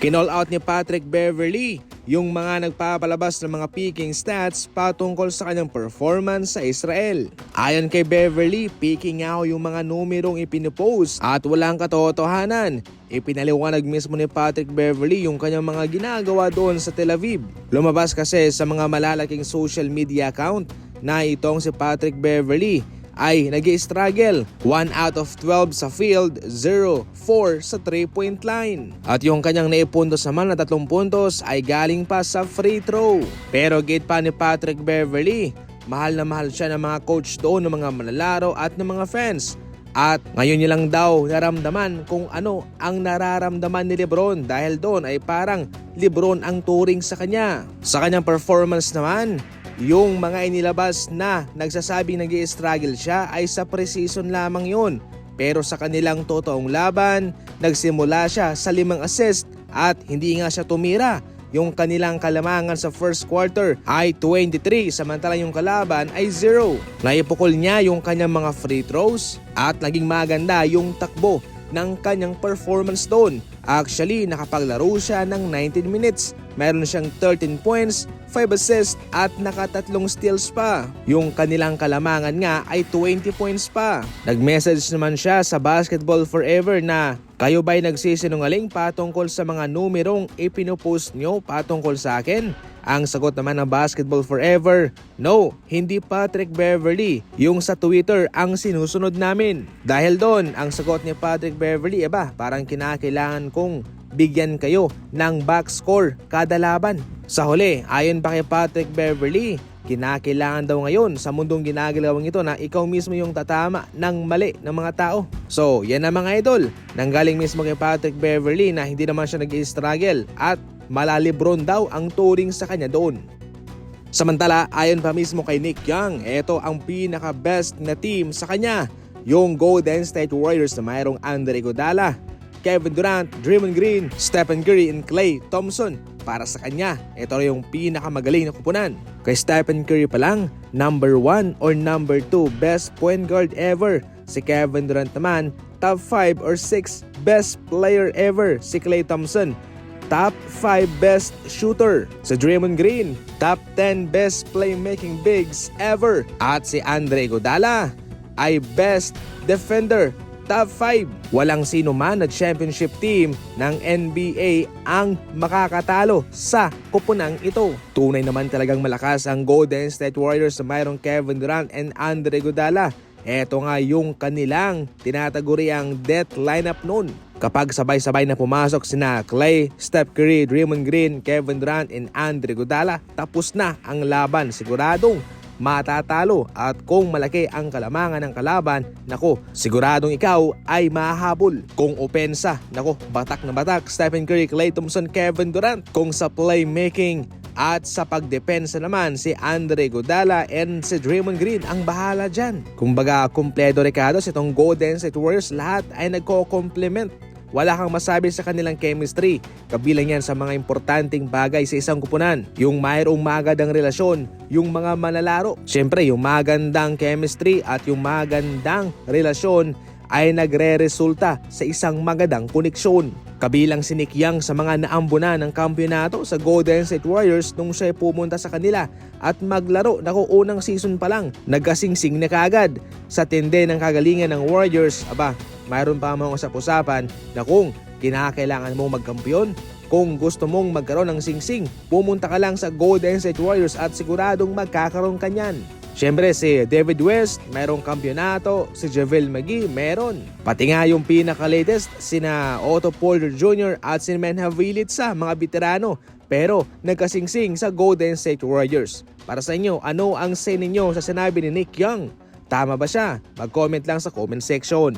Kinall out ni Patrick Beverly yung mga nagpapalabas ng mga peaking stats patungkol sa kanyang performance sa Israel. Ayon kay Beverly, nga ho yung mga numerong ipinopost at walang katotohanan. Ipinaliwanag mismo ni Patrick Beverly yung kanyang mga ginagawa doon sa Tel Aviv. Lumabas kasi sa mga malalaking social media account na itong si Patrick Beverly ay nag struggle 1 out of 12 sa field, 0-4 sa 3-point line. At yung kanyang naipuntos naman na tatlong puntos ay galing pa sa free throw. Pero gate pa ni Patrick Beverly, mahal na mahal siya ng mga coach doon ng mga manlalaro at ng mga fans. At ngayon niya lang daw naramdaman kung ano ang nararamdaman ni Lebron dahil doon ay parang Lebron ang turing sa kanya. Sa kanyang performance naman, yung mga inilabas na nagsasabing nag struggle siya ay sa preseason lamang yon. Pero sa kanilang totoong laban, nagsimula siya sa limang assist at hindi nga siya tumira. Yung kanilang kalamangan sa first quarter ay 23 samantalang yung kalaban ay 0. Naipukol niya yung kanyang mga free throws at naging maganda yung takbo ng kanyang performance doon. Actually, nakapaglaro siya ng 19 minutes. Meron siyang 13 points, 5 assists at nakatatlong steals pa. Yung kanilang kalamangan nga ay 20 points pa. Nag-message naman siya sa Basketball Forever na kayo ba'y nagsisinungaling patungkol sa mga numerong ipinopost nyo patungkol sa akin? Ang sagot naman ng Basketball Forever, No, hindi Patrick Beverly. Yung sa Twitter ang sinusunod namin. Dahil doon, ang sagot ni Patrick Beverly, eba, parang kinakailangan kong bigyan kayo ng box score kada laban. Sa huli, ayon pa kay Patrick Beverly, kinakailangan daw ngayon sa mundong ginagalawang ito na ikaw mismo yung tatama ng mali ng mga tao. So, yan na mga idol. Nanggaling mismo kay Patrick Beverly na hindi naman siya nag-struggle at malalibron daw ang turing sa kanya doon. Samantala, ayon pa mismo kay Nick Young, ito ang pinaka-best na team sa kanya. Yung Golden State Warriors na mayroong Andre Iguodala, Kevin Durant, Draymond Green, Stephen Curry, and Klay Thompson. Para sa kanya, ito rin yung pinakamagaling na kupunan. Kay Stephen Curry pa lang, number 1 or number 2 best point guard ever. Si Kevin Durant naman, top 5 or 6 best player ever. Si Klay Thompson, top 5 best shooter. Si Draymond Green, top 10 best playmaking bigs ever. At si Andre Iguodala ay best defender, top 5. Walang sino man na championship team ng NBA ang makakatalo sa kupunang ito. Tunay naman talagang malakas ang Golden State Warriors na mayroong Kevin Durant and Andre Iguodala. Ito nga yung kanilang tinataguriang death lineup noon. Kapag sabay-sabay na pumasok sina Clay, Steph Curry, Draymond Green, Kevin Durant, and Andre Iguodala, tapos na ang laban. Siguradong matatalo at kung malaki ang kalamangan ng kalaban, nako, siguradong ikaw ay mahabol. Kung opensa, nako, batak na batak, Stephen Curry, Klay Thompson, Kevin Durant. Kung sa playmaking, at sa pagdepensa naman, si Andre Godala and si Draymond Green ang bahala dyan. Kumbaga, kumpleto Ricardo, itong Golden State Warriors, lahat ay nagko-complement wala kang masabi sa kanilang chemistry. Kabilang yan sa mga importanteng bagay sa isang kupunan. Yung mayroong magandang relasyon, yung mga manlalaro. Siyempre, yung magandang chemistry at yung magandang relasyon ay nagre-resulta sa isang magandang koneksyon. Kabilang si Nick Young sa mga naambunan ng kampyonato sa Golden State Warriors nung siya pumunta sa kanila at maglaro na unang season pa lang. Nagkasingsing na kagad sa tinde ng kagalingan ng Warriors. Aba, mayroon pa mga usap-usapan na kung kinakailangan mong magkampiyon, kung gusto mong magkaroon ng singsing, pumunta ka lang sa Golden State Warriors at siguradong magkakaroon ka niyan. Siyempre si David West, merong kampyonato, si Javel McGee, meron. Pati nga yung pinaka-latest, sina Otto Porter Jr. at si Menha Vilitsa, mga veterano. Pero nagkasingsing sa Golden State Warriors. Para sa inyo, ano ang say ninyo sa sinabi ni Nick Young? Tama ba siya? Mag-comment lang sa comment section.